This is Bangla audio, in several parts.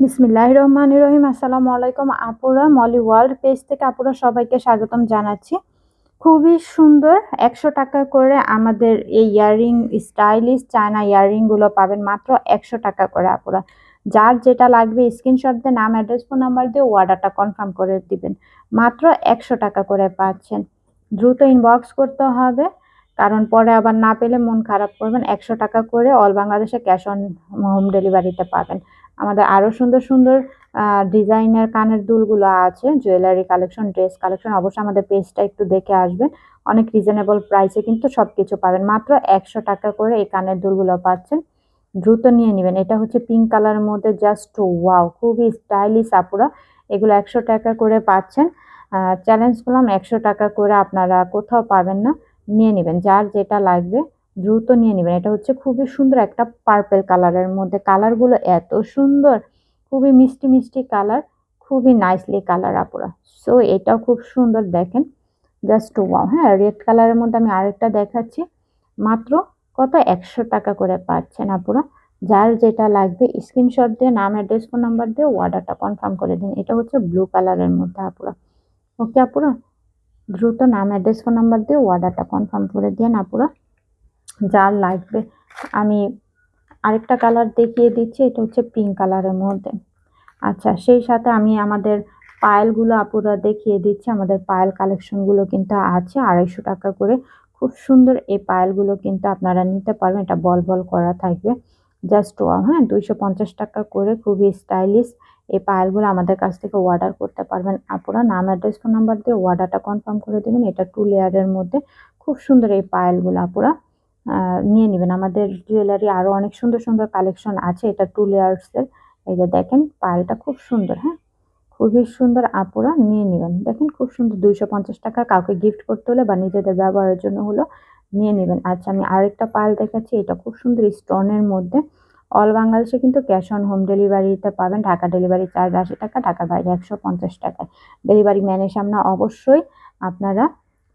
বিসমিল্লাহ রহমান রহিম আসসালামু আলাইকুম আপুরা, মলি ওয়ার্ল্ড পেজ থেকে আপুরা সবাইকে স্বাগতম জানাচ্ছি। খুবই সুন্দর একশো টাকা করে আমাদের এই ইয়াররিং, স্টাইলিশ চায়না ইয়াররিংগুলো পাবেন মাত্র একশো টাকা করে আপুরা। যার যেটা লাগবে স্ক্রিনশট দিয়ে, নাম, অ্যাড্রেস, ফোন নাম্বার দিয়ে অর্ডারটা কনফার্ম করে দিবেন। মাত্র একশো টাকা করে পাচ্ছেন। দ্রুত ইনবক্স করতে হবে, কারণ পরে আবার না পেলে মন খারাপ করবেন। একশো টাকা করে অল বাংলাদেশে ক্যাশ অন হোম ডেলিভারিতে পাবেন। আমাদের আরও সুন্দর সুন্দর ডিজাইনের কানের দুলগুলো আছে জুয়েলারি কালেকশন ড্রেস কালেকশন অবশ্যই আমাদের পেজটা একটু দেখে আসবেন। অনেক রিজনেবল প্রাইসে কিন্তু সব কিছু পাবেন। মাত্র একশো টাকা করে এই কানের দুলগুলো পাচ্ছেন। দ্রুত নিয়ে নেবেন। এটা হচ্ছে পিঙ্ক কালারের মধ্যে জাস্ট ওয়াও খুবই স্টাইলিশ আপুরা। এগুলো একশো টাকা করে পাচ্ছেন। চ্যালেঞ্জ করলাম, একশো টাকা করে আপনারা কোথাও পাবেন না। নিয়ে নেবেন। যার যেটা লাগবে দ্রুত নিয়ে নেবেন। এটা হচ্ছে খুবই সুন্দর একটা পার্পেল কালারের মধ্যে। কালারগুলো এত সুন্দর, খুবই মিষ্টি মিষ্টি কালার খুবই নাইসলি কালার আপুরা। সো এটাও খুব সুন্দর দেখেন। জাস্ট ওয়াও হ্যাঁ রেড কালারের মধ্যে আমি আরেকটা দেখাচ্ছি। মাত্র কত? একশো টাকা করে পাচ্ছেন আপুরা। যার যেটা লাগবে স্ক্রিনশট দিয়ে, নাম অ্যাড্রেস ফোন নাম্বার দিয়ে অর্ডারটা কনফার্ম করে দিন। এটা হচ্ছে ব্লু কালারের মধ্যে আপুরা। ওকে আপুরা? দ্রুত নাম অ্যাড্রেস ফোন নাম্বার দিয়ে অর্ডারটা কনফার্ম করে দিন আপুরা। যার লাগবে। আমি আরেকটা কালার দেখিয়ে দিচ্ছি, এটা হচ্ছে পিঙ্ক কালারের মধ্যে। আচ্ছা সেই সাথে আমি আমাদের পায়েলগুলো আপুরা দেখিয়ে দিচ্ছি। আমাদের পায়েল কালেকশনগুলো কিন্তু আছে, আড়াইশো টাকা করে। খুব সুন্দর এই পায়েলগুলো কিন্তু আপনারা নিতে পারবেন। এটা বল বল করা থাকবে। জাস্ট হ্যাঁ দুইশো পঞ্চাশ টাকা করে। খুবই স্টাইলিশ এই পায়েলগুলো আমাদের কাছ থেকে অর্ডার করতে পারবেন আপুরা। নাম অ্যাড্রেস ফোন নাম্বার দিয়ে অর্ডারটা কনফার্ম করে দেবেন। এটা টু লেয়ারের মধ্যে। খুব সুন্দর এই পায়েলগুলো আপুরা। নিয়ে নেবেন। আমাদের জুয়েলারি আরও অনেক সুন্দর সুন্দর কালেকশন আছে। এটা টু লেয়ার্সের এই যে দেখেন পায়েলটা খুব সুন্দর হ্যাঁ? খুবই সুন্দর আপুরা নিয়ে নেবেন। দেখেন, খুব সুন্দর। দুইশো পঞ্চাশ টাকা কাউকে গিফট করতে হলে বা নিজেদের ব্যবহারের জন্য হলো নিয়ে নেবেন। আচ্ছা আমি আরেকটা পাল দেখাচ্ছি। এটা খুব সুন্দর স্টোনের মধ্যে। অল বাংলাদেশে কিন্তু ক্যাশ অন হোম ডেলিভারিতে পাবেন। ঢাকা ডেলিভারি চার্জ আশি টাকা ঢাকার বাইরে একশো পঞ্চাশ টাকায়। ডেলিভারি ম্যানের সামনে অবশ্যই আপনারা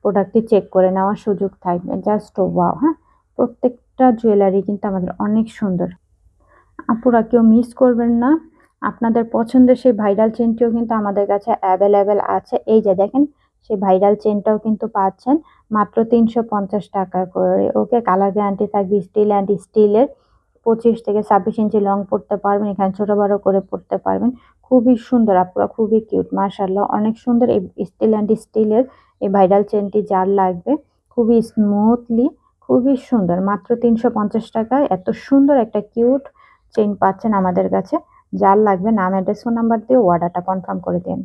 প্রোডাক্টটি চেক করে নেওয়ার সুযোগ থাকবে। জাস্ট ওয়াও হ্যাঁ? প্রত্যেকটা জুয়েলারি কিন্তু আমাদের অনেক সুন্দর। আপুরা কেউ মিস করবেন না। আপনাদের পছন্দের সেই ভাইরাল চেনটিও কিন্তু আমাদের কাছে অ্যাভেলেবেল আছে। এই যে দেখেন, সেই ভাইরাল চেনটাও কিন্তু পাচ্ছেন মাত্র তিনশো পঞ্চাশ টাকা করে। ওকে কালার গ্যারান্টি থাকবে স্টিল অ্যান্ড স্টিলের পঁচিশ থেকে ছাব্বিশ ইঞ্চি লং পড়তে পারবেন, এখানে ছোটো বড়ো করে পড়তে পারবেন। খুবই সুন্দর আপুরা, খুবই কিউট মার্শাল্লাহ অনেক সুন্দর এই স্টিল অ্যান্ড স্টিলের এই ভাইরাল চেনটি যার লাগবে। খুবই স্মুথলি খুবই সুন্দর। মাত্র তিনশো পঞ্চাশ টাকায় এত সুন্দর একটা কিউট চেন পাচ্ছেন আমাদের কাছে। যার লাগবে নাম অ্যাড্রেস ফোন নাম্বার দিয়ে অর্ডারটা কনফার্ম করে দিন।